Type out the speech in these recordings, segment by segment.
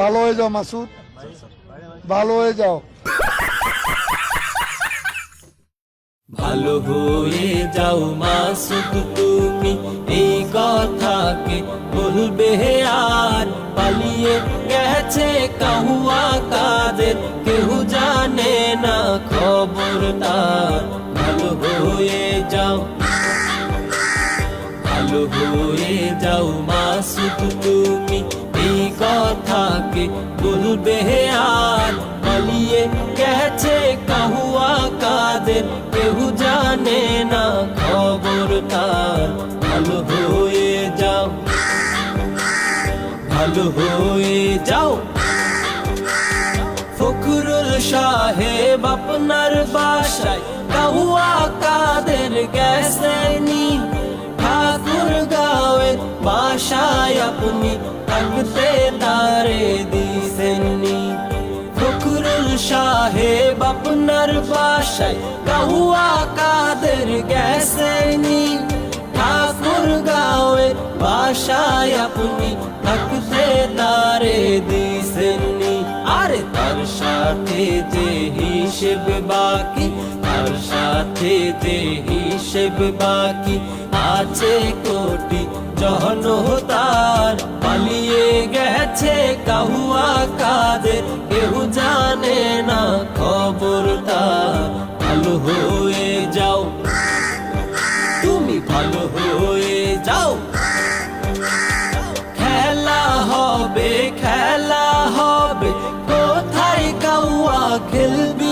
ভালো হয়ে যাও, মাসুদ। ভালো হয়ে যাও। ভালো হয়ে যাও, মাসুদ, তুমি এই কথাকে বলবে আর পালিয়ে গেছে কাহুয়া কাদের কেউ জানে না খবর তার ভালো হয়ে যাও। ভালো হয়ে যাও, মাসুদ, তুমি কথাকে বলবে আর পালিয়ে গেছে কাহুয়া কাদের কেউ জানে না খবর তার। ভালো হয়ে যাও, ভালো হয়ে যাও। ফখরুল সাহেব আপনার বাসায় কাহুয়া আপনি থাকতে তারে দিছেননি ফখরুল সাহেব আপনার বাসায় কাহুয়া কাদের গেছেনি ঠাকুর গাঁয়ের বাসায় আপনি থাকতে তারে দিছেননি আরে তার সাথে যে হিসেব বাকি তার সাথে যে হিসেব বাকি আছে কোটি জনতার পালিয়ে গেছে কাহুয়া কাদের কেউ জানে না খবর তার। ভালো হয়ে যাও। তুমি ভালো হয়ে যাও। খেলা হবে খেলা হবে। কোথায় কাউয়া খেলবি?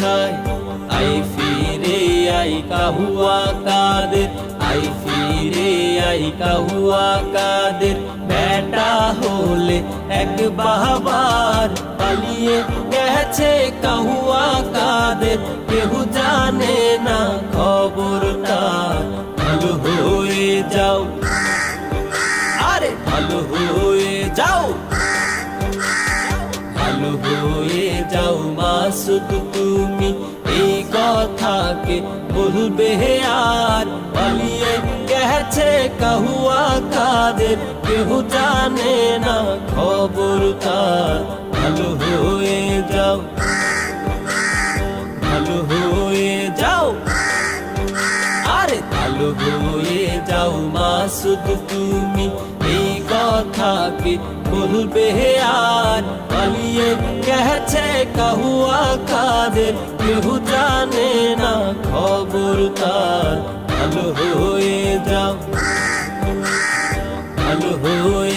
আই ফিরে আই কাহুয়া কাদের? আই ফিরে আই কাহুয়া কাদের? বেটা হলে এক বাবার পালিয়ে গেছে কাহুয়া কাদের? কেউ জানে না খবর তার। ভালো হয়ে যাও। আরে! ভালো হয়ে যাও। ভালো হয়ে যাও মাসুদ তুমি। এই কথাকে বলবে আর পালিয়ে গেছে কাহুয়া কাদের কেউ জানে না খবর তার ভালো হয়ে যাও ভালো হয়ে যাও আরে ভালো হয়ে যাও মাসুদ তুমি এই কথাকে বলবে আর পালিয়ে গেছে কাহুয়া কাদের কেহু জানে না খবর তার। আলো হয়ে যাও আলো হয়ে